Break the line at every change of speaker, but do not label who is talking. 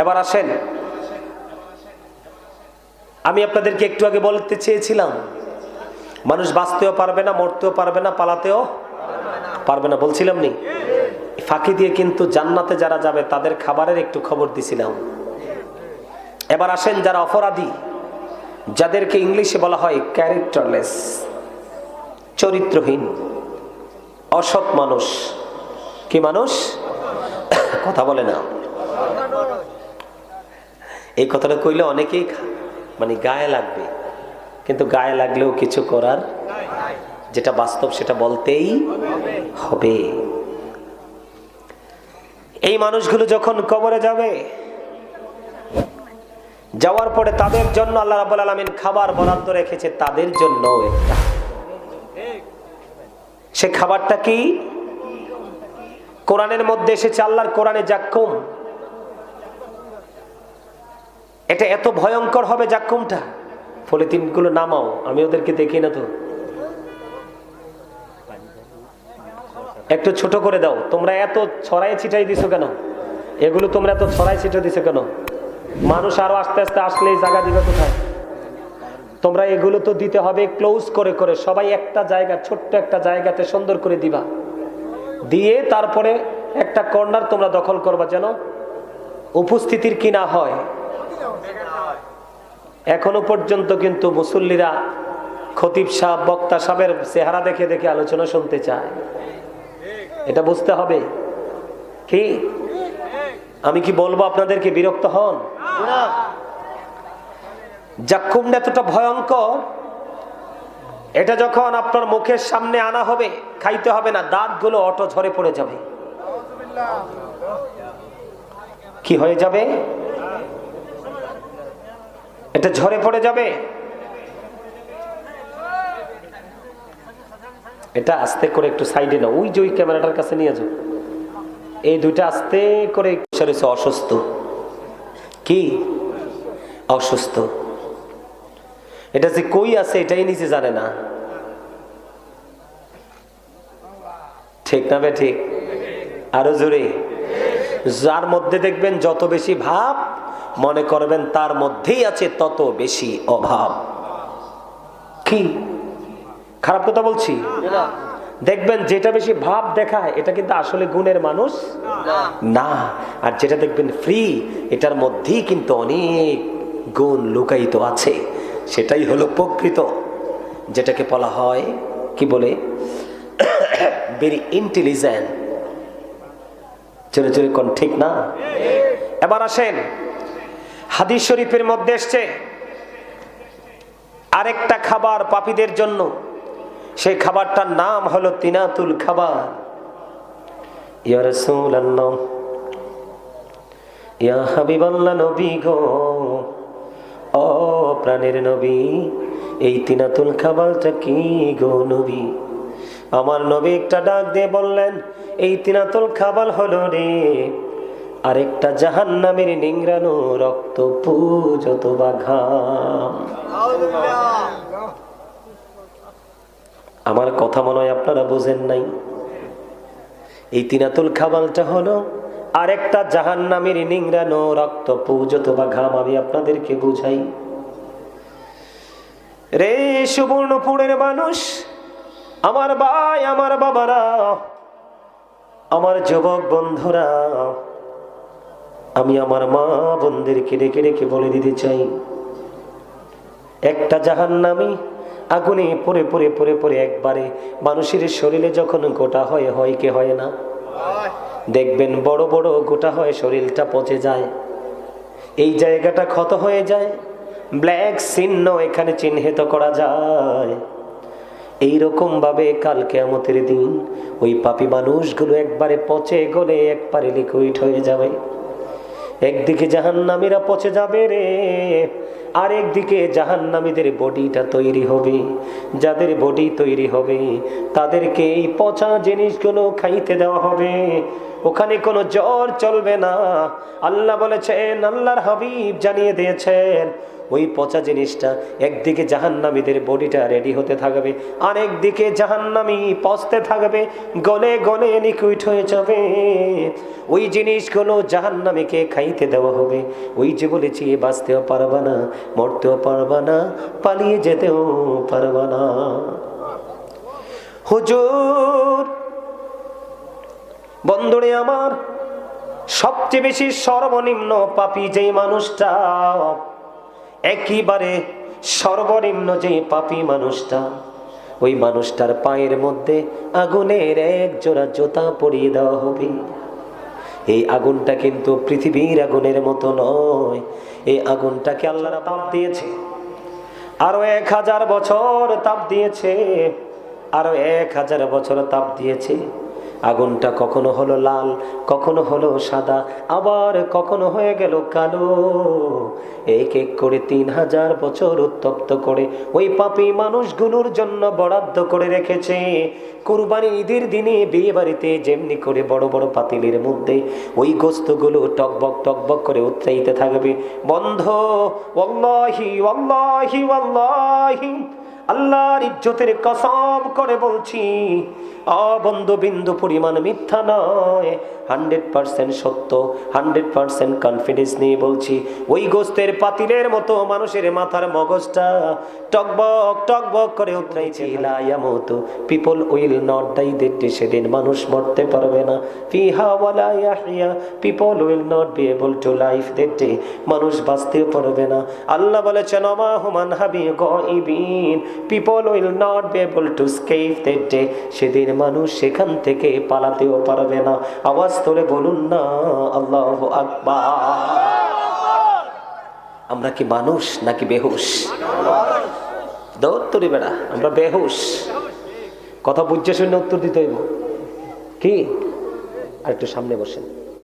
এবার আসেন। আমি আপনাদেরকে একটু আগে বলতে চেয়েছিলাম, মানুষ বাঁচতেও পারবে না, মরতেও পারবে না, পালাতেও পারবে না, বলছিলাম নি? ফাঁকি দিয়ে কিন্তু জান্নাতে যারা যাবে, তাদের খাবারের একটু খবর দিছিলাম। এবার আসেন যারা অপরাধী, যাদেরকে ইংলিশে বলা হয় ক্যারেক্টারলেস, চরিত্রহীন, অসৎ মানুষ। কি মানুষ? কথা বলে না। এই কথাটা কইলে অনেকেই মানে গায়ে লাগবে। কিন্তু গায়ে লাগলেও কিছু করার যেটা বাস্তব সেটা বলতেই হবে। এই মানুষগুলো যখন কবরে যাবে, যাওয়ার পরে তাদের জন্য আল্লাহ রাব্বুল আলামিন খাবার বরাদ্দ রেখেছে তাদের জন্য একটা। সে খাবারটা কি? কোরআনের মধ্যে এসেছে আল্লাহর কোরআনে জাক্কুম এটা এত ভয়ঙ্কর হবে জাক্কুমটা। পলিথিনগুলো নামাও, আমি ওদেরকে দেখি না তো। একটু ছোট করে দাও, তোমরা এত ছড়াই ছিটাই দিছো কেন? এগুলো তোমরা এত ছড়াই ছিটাই দিছো কেন? মানুষ আরও আস্তে আস্তে আসলেই জায়গা দিবে কোথায়? তোমরা এগুলো তো দিতে হবে ক্লোজ করে করে। সবাই একটা জায়গা, ছোট্ট একটা জায়গাতে সুন্দর করে দিবা। দিয়ে তারপরে একটা কর্নার তোমরা দখল করবা যেন উপস্থিতির কি না হয়। এখনও পর্যন্ত কিন্তু মুসল্লিরা খতিব সাহ বক্তা সাহেবের চেহারা দেখে দেখে আলোচনা শুনতে চায়। এটা বুঝতে হবে। কি? আমি কি বলব আপনাদেরকে বিরক্ত হন? জাক্কুমটা এতটা ভয়ঙ্কর, এটা যখন আপনার মুখের সামনে আনা হবে, খাইতে হবে না, দাঁতগুলো অটো ঝরে পড়ে যাবে। কি হয়ে যাবে? এটা ঝরে পড়ে যাবে। এটা আস্তে করে একটু সাইডে না ওই যে ওই ক্যামেরাটার কাছে নিয়ে যাও। এই দুইটা আস্তে করে সরেছে অসুস্থ। কি? অসুস্থ। এটা যে কই আছে, এটাই নিজে জানে না। ঠিক না বে, ঠিক? আরও জোরে। যার মধ্যে দেখবেন যত বেশি ভাব মনে করবেন তার মধ্যেই আছে তত বেশি অভাব। কি? খারাপ কথা বলছি? দেখবেন যেটা বেশি ভাব দেখায়, এটা কিন্তু আসলে গুণের মানুষ না। আর যেটা দেখবেন ফ্রি এটার মধ্যেই কিন্তু অনেক গুণ লুকায়িত আছে। সেটাই হলো প্রকৃত। যেটাকে বলা হয়, কি বলে? ভেরি ইন্টেলিজেন্ট চলে চলে কোন ঠিক না? এবার আসেন। হাদিস শরীফের মধ্যে এসছে, আরেকটা খাবার পাপীদের জন্য। সেই খাবারটার নাম হলো তিনাতুল খাবার। ইয়া নবী গো নবী, এই তিনাতুল খাবারটা কি গো নবী? আমার নবী একটা ডাক দিয়ে বললেন, এই তিনাতুল খাবার হলো রে আরেকটা জাহান নামের নিংরানো রক্ত পুজত বা ঘাম। আমার কথা মনে হয় আপনারা বোঝেন নাই। এই তিনাতুল খাবালটা হলো আরেকটা জাহান নামের নিংরানো রক্ত পূজত বা ঘাম, আমি আপনাদেরকে বুঝাই। রে সুবর্ণপুরের মানুষ, আমার ভাই, আমার বাবারা, আমার যুবক বন্ধুরা আমি আমার মা বোনদেরকে ডেকে ডেকে বলে দিতে চাই। একটা জাহান নামি আগুনে পরে পরে পরে পরে একবারে মানুষের শরীরে যখন গোটা হয় হয় কে হয় না? দেখবেন বড় বড় গোটা হয়, শরীরটা পচে যায়। এই জায়গাটা ক্ষত হয়ে যায়, ব্ল্যাক চিহ্ন এখানে চিহ্নিত করা যায়। এইরকম ভাবে কাল কেমতের দিন ওই পাপি মানুষগুলো একবারে পচে গলে একবারে লিকুইড হয়ে যাবে। একদিকে জাহান নামীরা পচে যাবে রে, আর একদিকে জাহান্নামীদের বডিটা তৈরি হবে। যাদের বডি তৈরি হবে, তাদেরকে এই পচা জিনিসগুলো খাইতে দেওয়া হবে। ওখানে কোনো জ্বর চলবে না। আল্লাহ বলেছেন, আল্লাহর হাবিব জানিয়ে দিয়েছেন ওই পচা জিনিসটা একদিকে জাহান্নামীদের বডিটা রেডি হতে থাকবে, আরেকদিকে জাহান্নামি পচতে থাকবে, গলে গলে লিকুইড হয়ে যাবে। ওই জিনিসগুলো জাহান্নামীকে খাইতে দেওয়া হবে। ওই যে বলেছি, বাঁচতেও পারবা না, মরতেও পারবা না, পালিয়ে যেতেও পারবা না। হুজুর, বন্ধুরে আমার, সবচেয়ে বেশি সর্বনিম্ন পাপি যেই মানুষটা একেবারে সর্বনিম্ন যে পাপি মানুষটা, ওই মানুষটার পায়ের মধ্যে আগুনের এক জোড়া জোতা পরিয়ে দেওয়া হবে। এই আগুনটা কিন্তু পৃথিবীর আগুনের মতো নয়, এই আগুনটাকে আল্লাহরা তাপ দিয়েছে। আরও এক হাজার বছর তাপ দিয়েছে। আরও এক হাজার বছর তাপ দিয়েছে। আগুনটা কখনো হলো লাল, কখনো হলো সাদা, আবার কখনো হয়ে গেল কালো। এক এক করে তিন হাজার বছর উত্তপ্ত করে ওই পাপী মানুষগুলোর জন্য বরাদ্দ করে রেখেছে। কুরবানি ঈদের দিনে বিয়ে বাড়িতে যেমনি করে বড় বড় পাতিলের মধ্যে ওই গোস্তগুলো টকবক টকবক করে উৎসাহিতে থাকবে। বন্ধ অল্লাহি অল্লাহি ওয়াল্লাহি। আল্লাহর ইজ্জতের কসম করে বলছি অবন্ধু বিন্দু পরিমাণ মিথ্যা নয়। হান্ড্রেড পার্সেন্ট সত্য, হান্ড্রেড পার্সেন্ট কনফিডেন্স নিয়ে বলছি, ওই গোস্তের পাতিলের মতো মানুষের মাথার মগজটা টকবক টকবক করে উতরাইছে। মতো পিপল উইল নট ডাই দেখতে সেদিন মানুষ মরতে পারবে না। ফিহা people will not be able to life দেখতে মানুষ বাঁচতেও পারবে না। আল্লাহ বলেছেন, অমা human people will not be able to escape দেখতে সেদিন মানুষ সেখান থেকে পালাতেও পারবে না। আওয়াজ তোলে বলুন না, আল্লাহ আকবার। আমরা কি মানুষ নাকি বেহুশ? দৌত্তরি বেড়া, আমরা বেহুশ। কথা বুঝছে শুনে উত্তর দিতে হইব। কি? আর একটু সামনে বসেন।